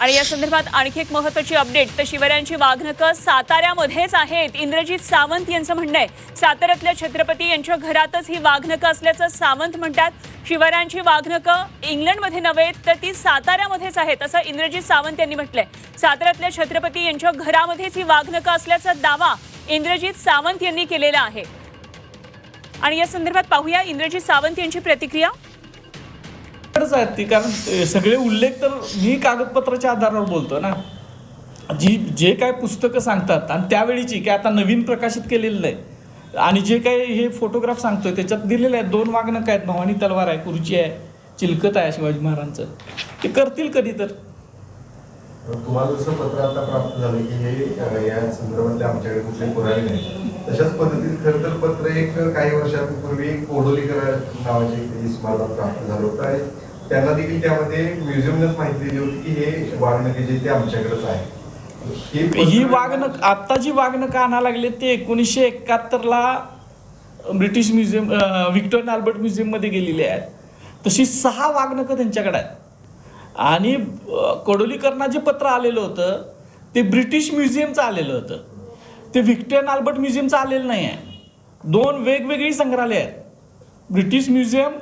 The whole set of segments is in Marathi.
आणि या संदर्भात आणखी एक महत्वाची अपडेट तर शिवरायांची वाघनकं साताऱ्यामध्येच आहेत. इंद्रजित सावंत यांचं म्हणणं आहे साताऱ्यातल्या छत्रपती यांच्या घरातच ही वाघनकं असल्याचं सावंत म्हणतात. शिवरायांची वाघनकं इंग्लंडमध्ये नव्हे तर ती साताऱ्यामध्येच आहेत असं इंद्रजित सावंत यांनी म्हटलंय. साताऱ्यातल्या छत्रपती यांच्या घरामध्येच ही वाघनकं असल्याचा दावा इंद्रजित सावंत यांनी केलेला आहे. आणि या संदर्भात पाहूया इंद्रजित सावंत यांची प्रतिक्रिया. आहेत ती. कारण सगळे उल्लेख तर मी कागदपत्राच्या आधारावर बोलतो ना. जी जे काय पुस्तकं सांगतात आणि त्यावेळीची काय आता नवीन प्रकाशित केलेलं नाही. आणि जे काही हे फोटोग्राफ सांगतोय त्याच्यात दिलेले आहेत दोन वागणक आहेत? भवानी तलवार आहे कुरुची आहे चिलकत आहे शिवाजी महाराजांचं. ते करतील कधी तर. तुम्हाला जसं पत्र आता प्राप्त झालं की हे या संदर्भातले आमच्याकडे कुठले पुरावे नाही तशाच पद्धतीने खरं तर पत्र एक काही वर्षांपूर्वी कोडोलीकर नावाचे एक प्राप्त झालं होतं. आणि त्यांना देखील त्यामध्ये म्युझियमनंच माहिती दिली होती की हे वाघनखे जे ते आमच्याकडेच आहे. हे वागणक आता जी वागणक आणा लागले ते एकोणीसशे एकाहत्तरला ब्रिटिश म्युझियम व्हिक्टोरियन अल्बर्ट म्युझियममध्ये गेलेली आहेत तशी सहा वागणकं त्यांच्याकडे आहेत. आणि जे पत्र आलेलं होतं. ते ब्रिटिश म्युझियमचं आलेलं होतं. ते व्हिक्टोरियन अल्बर्ट म्युझियमचं आलेलं नाही आहे. दोन वेगवेगळी संग्रहालय आहेत. ब्रिटिश म्युझियम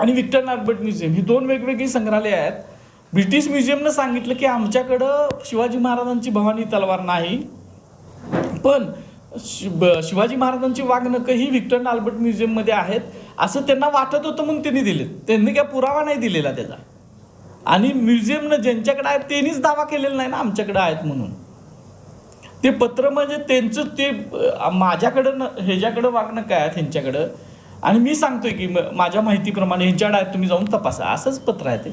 आणि विक्टर नागबट म्युझियम. ही दोन वेगवेगळी संग्रहालय आहेत. ब्रिटिश म्युझियमनं सांगितलं की आमच्याकडं शिवाजी महाराजांची भवानी तलवार नाही. पण शिव शिवाजी महाराजांची वागणकं ही विक्टोरियन नाल्बर्ट म्युझियममध्ये आहेत. असं त्यांना वाटत होतं म्हणून त्यांनी दिले त्यांनी काय पुरावा नाही दिलेला त्याचा. आणि म्युझियमनं ज्यांच्याकडे आहेत त्यांनीच दावा केलेला नाही ना आमच्याकडे आहेत म्हणून. ते पत्र म्हणजे त्यांचं ते माझ्याकडं न ह्याच्याकडं वागणं काय आहेत ह्यांच्याकडं. आणि मी सांगतोय की माझ्या माहितीप्रमाणे ह्यांच्याकडे आहेत तुम्ही जाऊन तपासा. असंच पत्र आहे ते.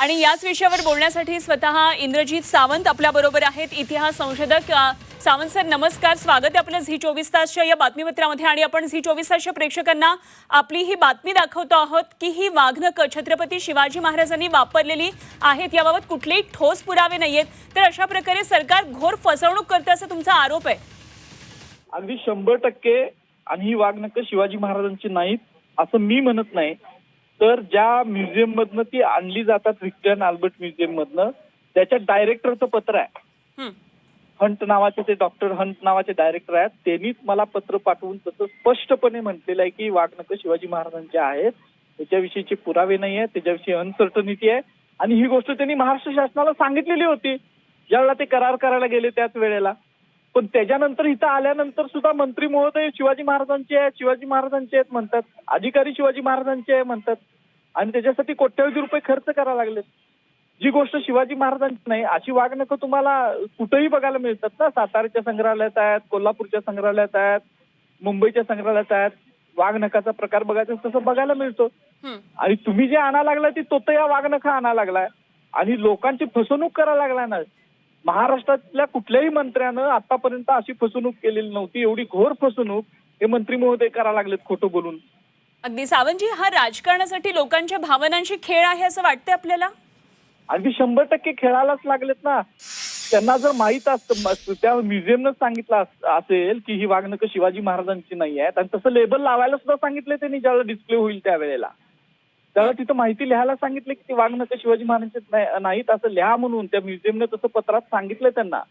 आणि याच विषयावर बोलण्यासाठी स्वतः इंद्रजित सावंत आपल्या बरोबर आहेत. इतिहास संशोधक सावंत सर नमस्कार. स्वागत आहे आपलं झी चोवीस तासच्या या बातमीपत्रामध्ये. आणि आपण झी चोवीस तासच्या प्रेक्षकांना आपली ही बातमी दाखवतो आहोत की ही वाघनकं छत्रपती शिवाजी महाराजांनी वापरलेली आहेत. याबाबत कुठलेही ठोस पुरावे नाहीयेत. तर अशा प्रकारे सरकार घोर फसवणूक करतं असा तुमचा आरोप आहे. अगदी शंभर टक्के आणि ही वागणकं शिवाजी महाराजांची नाहीत असं मी म्हणत नाही. तर ज्या म्युझियम मधनं ती आणली जातात व्हिक्टोरियन अल्बर्ट म्युझियम मधनं त्याच्या डायरेक्टरचं पत्र आहे. हं. हंट नावाचे ते डॉक्टर हंट नावाचे डायरेक्टर आहेत. त्यांनीच मला पत्र पाठवून तसं स्पष्टपणे म्हटलेलं आहे की वागणकं शिवाजी महाराजांची आहेत. त्याच्याविषयीचे पुरावे नाही आहेत त्याच्याविषयी अनसर्टनिटी आहे. आणि ही गोष्ट त्यांनी महाराष्ट्र शासनाला सांगितलेली होती. ज्यावेळेला ते करार करायला गेले त्याच वेळेला. पण त्याच्यानंतर इथं आल्यानंतर सुद्धा मंत्री महोदय शिवाजी महाराजांचे आहेत शिवाजी महाराजांचे आहेत म्हणतात. अधिकारी शिवाजी महाराजांचे आहे म्हणतात. आणि त्याच्यासाठी कोट्यवधी रुपये खर्च करायला लागलेत. जी गोष्ट शिवाजी महाराजांची नाही अशी वागणकं तुम्हाला कुठेही बघायला मिळतात ना? साताऱ्याच्या संग्रहालयात आहेत कोल्हापूरच्या संग्रहालयात आहेत मुंबईच्या संग्रहालयात आहेत. वाघनकाचा प्रकार बघायचा तसं बघायला मिळतो. हं. आणि तुम्ही जे आणा लागलाय ती तोतया वागणखा आणा लागलाय. आणि लोकांची फसवणूक करायला लागलाय ना? महाराष्ट्रातल्या कुठल्याही मंत्र्यानं आतापर्यंत अशी फसवणूक केलेली नव्हती. एवढी घोर फसवणूक हे मंत्री महोदय करायला लागलेत खोटं बोलून. अगदी. सावंतजी हा राजकारणासाठी लोकांच्या भावनांशी खेळ आहे असं वाटतंय आपल्याला? अगदी शंभर टक्के खेळायलाच लागलेत ना. त्यांना जर माहीत असतं त्या म्युझियमनं सांगितलं अस- असेल की ही वागणकं शिवाजी महाराजांची नाही आहेत. आणि तसं लेबल लावायला सुद्धा सांगितले त्यांनी ज्यावेळेला डिस्प्ले होईल त्यावेळेला. त्यावेळेला तिथं माहिती लिहायला सांगितलं की ती वागणकं शिवाजी महाराजांची नाही- नाहीत असं लिहा म्हणून. त्या म्युझियमने तसं पत्रात सांगितलं त्यांना.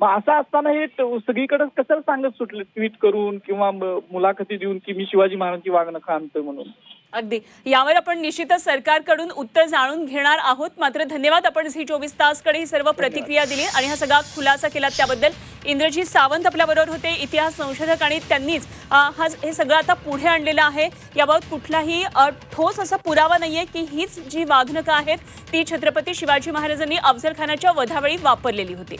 मग असं असताना हे सगळीकडे कशाला सांगत सुटले ट्विट करून किंवा मुलाखती देऊन की मी शिवाजी महाराजांची वागणं आणतोय म्हणून. अगदी. यावर आपण निश्चितच सरकारकडून उत्तर जाणून घेणार आहोत. मात्र धन्यवाद आपण झी चोवीस तासकडे ही सर्व प्रतिक्रिया दिली आणि हा सगळा खुलासा केला त्याबद्दल. इंद्रजित सावंत आपल्या बरोबर होते इतिहास संशोधक आणि त्यांनीच हा हे सगळं आता पुढे आणलेलं आहे. याबाबत कुठलाही ठोस असा पुरावा नाहीये की हीच जी वाघनकं आहेत ती छत्रपती शिवाजी महाराजांनी अफजल खानाच्या वधावेळी वापरलेली होती.